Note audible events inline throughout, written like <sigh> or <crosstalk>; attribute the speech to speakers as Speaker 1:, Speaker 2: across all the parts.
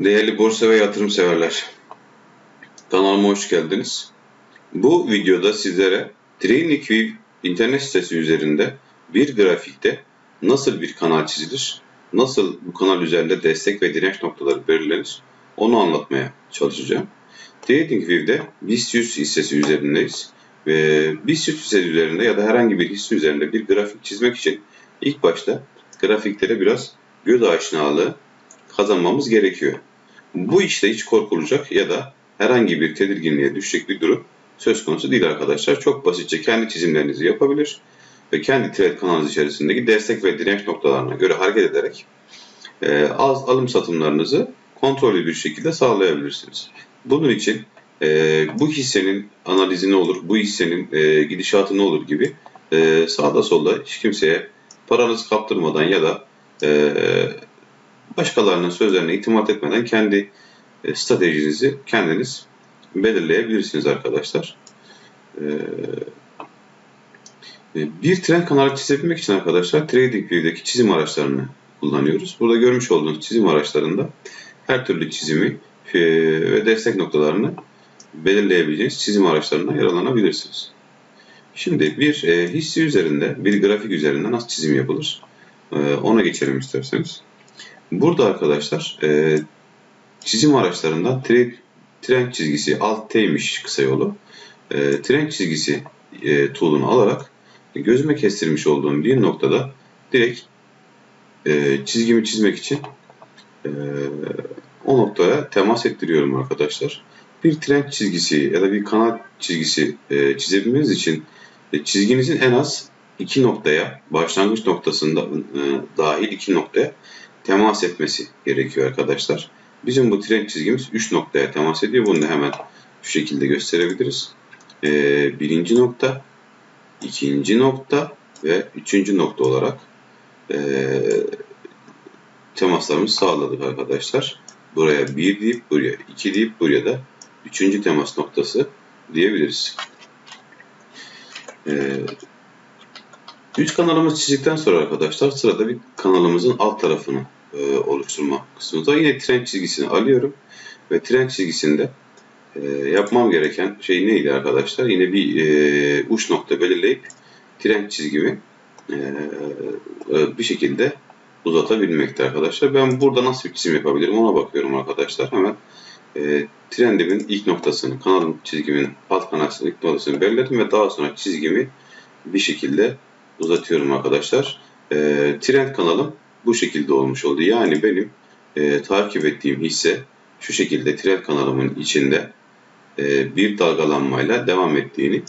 Speaker 1: Değerli borsa ve yatırım severler, kanalıma hoş geldiniz. Bu videoda sizlere TradingView internet sitesi üzerinde bir grafikte nasıl bir kanal çizilir, nasıl bu kanal üzerinde destek ve direnç noktaları belirlenir, onu anlatmaya çalışacağım. TradingView'de BIST 100 hissesi üzerindeyiz ve BIST 100 hissesi üzerinde ya da herhangi bir hisse üzerinde bir grafik çizmek için ilk başta grafiklere biraz göz aşinalığı kazanmamız gerekiyor. Bu işte hiç korkulacak ya da herhangi bir tedirginliğe düşecek bir durum söz konusu değil arkadaşlar. Çok basitçe kendi çizimlerinizi yapabilir ve kendi trade kanalınız içerisindeki destek ve direnç noktalarına göre hareket ederek e, az alım satımlarınızı kontrollü bir şekilde sağlayabilirsiniz. Bunun için e, bu hissenin analizi ne olur, bu hissenin e, gidişatı ne olur gibi e, sağda solda hiç kimseye paranızı kaptırmadan ya da e, başkalarının sözlerine itimat etmeden kendi e, stratejinizi kendiniz belirleyebilirsiniz arkadaşlar. E, e, bir trend kanalı çizebilmek için arkadaşlar TradingView'deki çizim araçlarını kullanıyoruz. Burada görmüş olduğunuz çizim araçlarında her türlü çizimi ve destek noktalarını belirleyebileceğiniz çizim araçlarına yararlanabilirsiniz. Şimdi bir hisse üzerinde, bir grafik üzerinde nasıl çizim yapılır? Ona geçelim isterseniz. Burada arkadaşlar e, çizim araçlarından trend, trend çizgisi alt T'ymiş kısa yolu. E, trend çizgisi e, tool'unu alarak gözüme kestirmiş olduğum bir noktada direkt e, çizgimi çizmek için e, o noktaya temas ettiriyorum arkadaşlar. Bir trend çizgisi ya da bir kanal çizgisi e, çizebilmeniz için e, çizginizin en az iki noktaya başlangıç noktasında e, dahil iki noktaya temas etmesi gerekiyor arkadaşlar. Bizim bu trend çizgimiz 3 noktaya temas ediyor. Bunu da hemen şu şekilde gösterebiliriz. Ee, birinci nokta, ikinci nokta ve üçüncü nokta olarak e, temaslarımızı sağladık arkadaşlar. Buraya 1 deyip buraya 2 deyip buraya da üçüncü temas noktası diyebiliriz. Ee, Üç kanalımız çizdikten sonra arkadaşlar sırada bir kanalımızın alt tarafını e, oluşturma kısmında yine trend çizgisini alıyorum ve trend çizgisinde e, yapmam gereken şey neydi arkadaşlar? Yine bir e, uç nokta belirleyip trend çizgimi e, e, bir şekilde uzatabilmekte arkadaşlar. Ben burada nasıl bir çizim yapabilirim ona bakıyorum arkadaşlar. Hemen e, trendimin ilk noktasını, kanalın çizgimin alt kanalının ilk noktasını belirledim ve daha sonra çizgimi bir şekilde uzatıyorum arkadaşlar. E, trend kanalım bu şekilde olmuş oldu. Yani benim e, takip ettiğim hisse şu şekilde trend kanalımın içinde e, bir dalgalanmayla devam ettiğini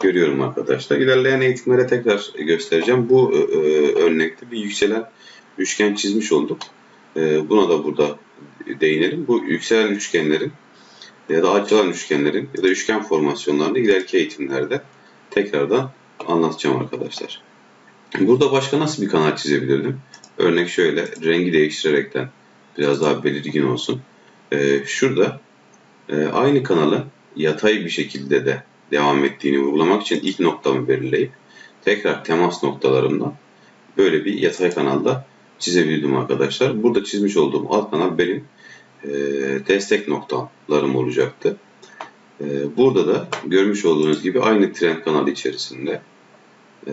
Speaker 1: görüyorum arkadaşlar. İlerleyen eğitimlere tekrar göstereceğim. Bu e, e, örnekte bir yükselen üçgen çizmiş olduk. E, buna da burada değinelim. Bu yükselen üçgenlerin ya da açılan üçgenlerin ya da üçgen formasyonlarını ileriki eğitimlerde tekrardan anlatacağım arkadaşlar. Burada başka nasıl bir kanal çizebilirdim? Örnek şöyle rengi değiştirerekten biraz daha belirgin olsun. Ee, şurada e, aynı kanalı yatay bir şekilde de devam ettiğini vurgulamak için ilk noktamı belirleyip tekrar temas noktalarından böyle bir yatay kanalda çizebildim arkadaşlar. Burada çizmiş olduğum alt kanal benim e, destek noktalarım olacaktı. E, burada da görmüş olduğunuz gibi aynı trend kanalı içerisinde e,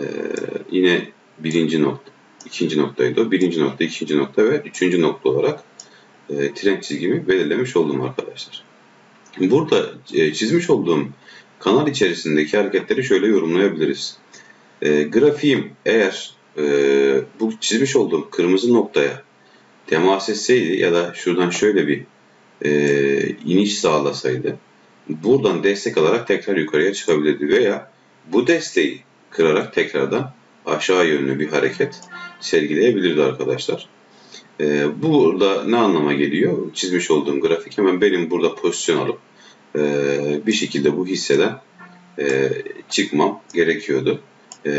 Speaker 1: yine birinci nokta, ikinci noktaydı. Birinci nokta, ikinci nokta ve üçüncü nokta olarak e, trend çizgimi belirlemiş oldum arkadaşlar. Burada e, çizmiş olduğum kanal içerisindeki hareketleri şöyle yorumlayabiliriz. E, grafiğim eğer e, bu çizmiş olduğum kırmızı noktaya temas etseydi ya da şuradan şöyle bir e, iniş sağlasaydı buradan destek alarak tekrar yukarıya çıkabilirdi veya bu desteği kırarak tekrardan aşağı yönlü bir hareket sergileyebilirdi arkadaşlar. Ee, burada ne anlama geliyor? Çizmiş olduğum grafik hemen benim burada pozisyon alıp e, bir şekilde bu hisseden e, çıkmam gerekiyordu. E,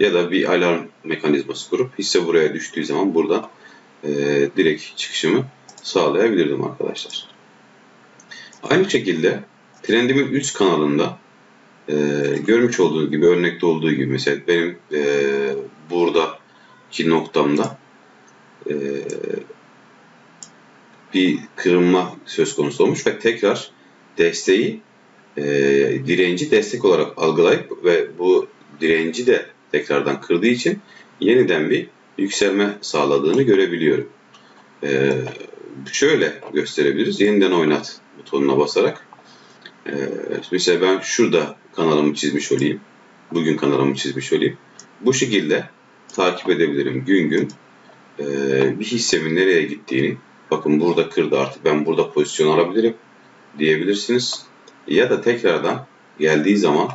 Speaker 1: ya da bir alarm mekanizması kurup hisse buraya düştüğü zaman buradan e, direkt çıkışımı sağlayabilirdim arkadaşlar. Aynı şekilde trendimin üst kanalında e, görmüş olduğunuz gibi örnekte olduğu gibi mesela benim e, buradaki noktamda e, bir kırılma söz konusu olmuş ve tekrar desteği e, direnci destek olarak algılayıp ve bu direnci de tekrardan kırdığı için yeniden bir yükselme sağladığını görebiliyorum. E, şöyle gösterebiliriz. Yeniden oynat butonuna basarak. E, mesela ben şurada kanalımı çizmiş olayım. Bugün kanalımı çizmiş olayım. Bu şekilde takip edebilirim gün gün e, bir hissemin nereye gittiğini. Bakın burada kırdı artık ben burada pozisyon alabilirim diyebilirsiniz. Ya da tekrardan geldiği zaman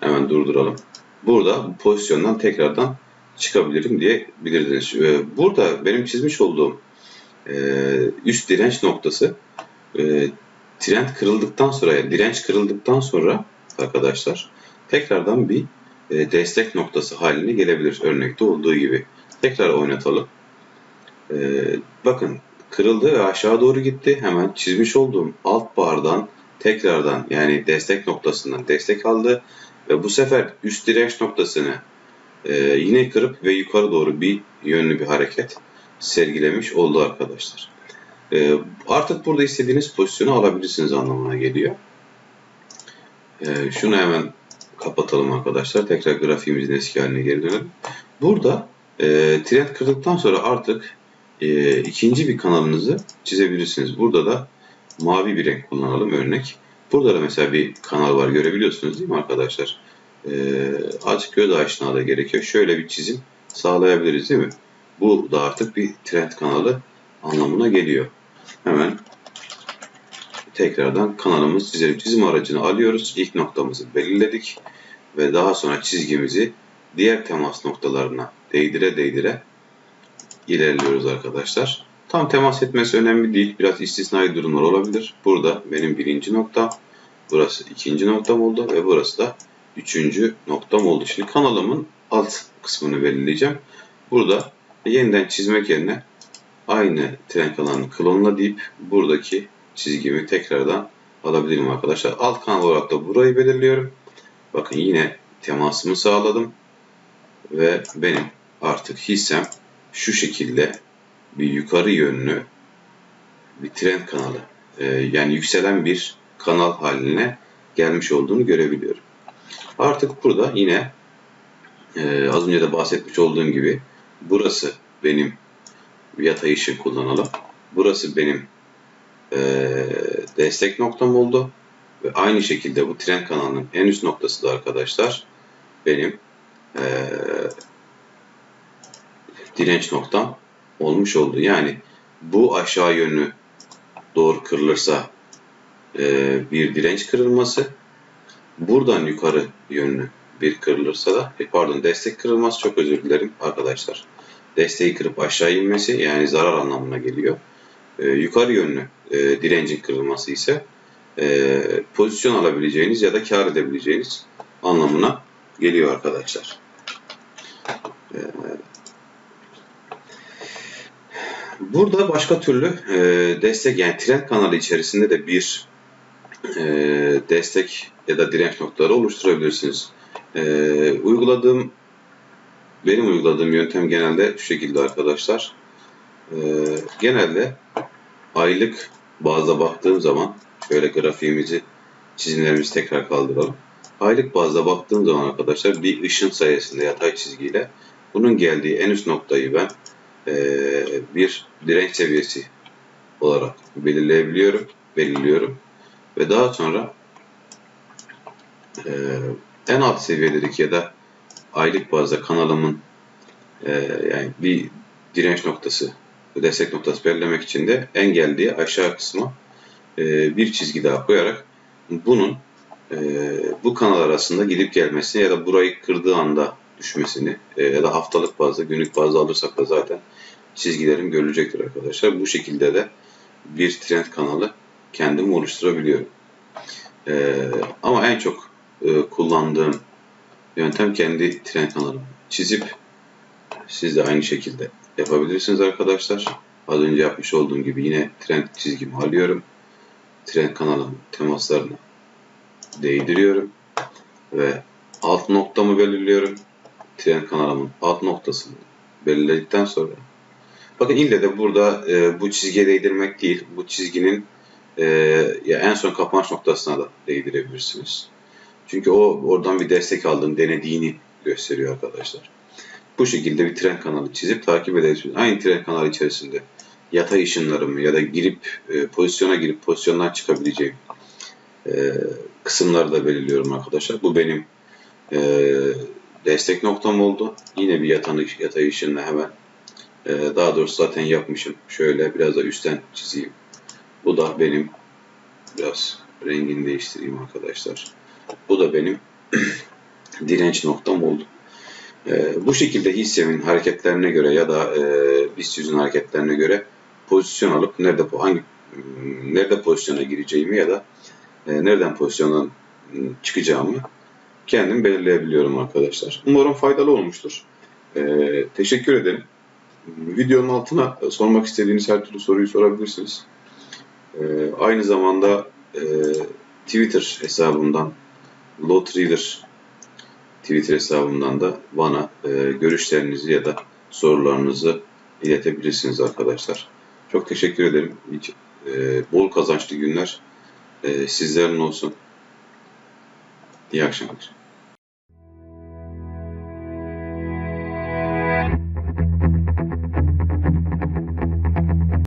Speaker 1: hemen durduralım. Burada bu pozisyondan tekrardan çıkabilirim diyebilirdiniz. E, burada benim çizmiş olduğum e, üst direnç noktası e, trend kırıldıktan sonra direnç kırıldıktan sonra arkadaşlar tekrardan bir e, destek noktası haline gelebilir örnekte olduğu gibi. Tekrar oynatalım. E, bakın kırıldı ve aşağı doğru gitti. Hemen çizmiş olduğum alt bardan tekrardan yani destek noktasından destek aldı ve bu sefer üst direnç noktasını e, yine kırıp ve yukarı doğru bir yönlü bir hareket sergilemiş oldu arkadaşlar. Artık burada istediğiniz pozisyonu alabilirsiniz anlamına geliyor. Şunu hemen kapatalım arkadaşlar. Tekrar grafiğimizin eski haline geri dönelim. Burada e, trend kırdıktan sonra artık e, ikinci bir kanalınızı çizebilirsiniz. Burada da mavi bir renk kullanalım örnek. Burada da mesela bir kanal var görebiliyorsunuz değil mi arkadaşlar? E, azıcık göz aşina da gerekiyor. Şöyle bir çizim sağlayabiliriz değil mi? Bu da artık bir trend kanalı anlamına geliyor. Hemen tekrardan kanalımızı çizelim. Çizim aracını alıyoruz. İlk noktamızı belirledik. Ve daha sonra çizgimizi diğer temas noktalarına değdire değdire ilerliyoruz arkadaşlar. Tam temas etmesi önemli değil. Biraz istisnai durumlar olabilir. Burada benim birinci noktam. Burası ikinci noktam oldu. Ve burası da üçüncü noktam oldu. Şimdi kanalımın alt kısmını belirleyeceğim. Burada yeniden çizmek yerine aynı tren kanalını klonla deyip buradaki çizgimi tekrardan alabilirim arkadaşlar. Alt kanal olarak da burayı belirliyorum. Bakın yine temasımı sağladım. Ve benim artık hissem şu şekilde bir yukarı yönlü bir trend kanalı e, yani yükselen bir kanal haline gelmiş olduğunu görebiliyorum. Artık burada yine e, az önce de bahsetmiş olduğum gibi burası benim yatay ışın kullanalım. Burası benim e, destek noktam oldu. Ve aynı şekilde bu trend kanalının en üst noktası da arkadaşlar benim e, direnç noktam olmuş oldu. Yani bu aşağı yönlü doğru kırılırsa e, bir direnç kırılması, buradan yukarı yönlü bir kırılırsa da e, pardon destek kırılması çok özür dilerim arkadaşlar. Desteği kırıp aşağı inmesi yani zarar anlamına geliyor. E, yukarı yönlü e, direncin kırılması ise e, pozisyon alabileceğiniz ya da kar edebileceğiniz anlamına geliyor arkadaşlar. E, burada başka türlü e, destek yani trend kanalı içerisinde de bir e, destek ya da direnç noktaları oluşturabilirsiniz. E, uyguladığım benim uyguladığım yöntem genelde şu şekilde arkadaşlar. E, genelde aylık bazda baktığım zaman şöyle grafiğimizi çizimlerimizi tekrar kaldıralım. Aylık bazda baktığım zaman arkadaşlar bir ışın sayesinde yatay çizgiyle bunun geldiği en üst noktayı ben e, bir direnç seviyesi olarak belirleyebiliyorum, belirliyorum ve daha sonra e, en alt seviyedeki ya da aylık bazda kanalımın e, yani bir direnç noktası, destek noktası belirlemek için de en geldiği aşağı kısma e, bir çizgi daha koyarak bunun e, bu kanal arasında gidip gelmesini ya da burayı kırdığı anda düşmesini e, ya da haftalık bazda, günlük bazda alırsak da zaten çizgilerim görülecektir arkadaşlar. Bu şekilde de bir trend kanalı kendim oluşturabiliyorum. ama en çok kullandığım yöntem kendi trend kanalımı çizip siz de aynı şekilde yapabilirsiniz arkadaşlar. Az önce yapmış olduğum gibi yine trend çizgimi alıyorum tren kanalının temaslarını değdiriyorum ve alt noktamı belirliyorum. Tren kanalımın alt noktasını belirledikten sonra Bakın ille de burada e, bu çizgiye değdirmek değil, bu çizginin e, ya en son kapanış noktasına da değdirebilirsiniz. Çünkü o oradan bir destek aldığını, denediğini gösteriyor arkadaşlar. Bu şekilde bir tren kanalı çizip takip edebilirsiniz. Aynı tren kanalı içerisinde yatay ışınlarımı ya da girip e, pozisyona girip pozisyondan çıkabileceğim e, kısımları da belirliyorum arkadaşlar. Bu benim e, destek noktam oldu. Yine bir yatan, yatay ışınla hemen e, daha doğrusu zaten yapmışım. Şöyle biraz da üstten çizeyim. Bu da benim biraz rengini değiştireyim arkadaşlar. Bu da benim <clears throat> direnç noktam oldu. E, bu şekilde hissemin hareketlerine göre ya da e, BIST hareketlerine göre pozisyon alıp nerede hangi nerede pozisyona gireceğimi ya da e, nereden pozisyondan m, çıkacağımı kendim belirleyebiliyorum arkadaşlar. Umarım faydalı olmuştur. E, teşekkür ederim. Videonun altına sormak istediğiniz her türlü soruyu sorabilirsiniz. E, aynı zamanda e, Twitter hesabımdan Lotreader Twitter hesabımdan da bana e, görüşlerinizi ya da sorularınızı iletebilirsiniz arkadaşlar. Çok teşekkür ederim. Hiç, e, bol kazançlı günler e, sizlerin olsun. İyi akşamlar.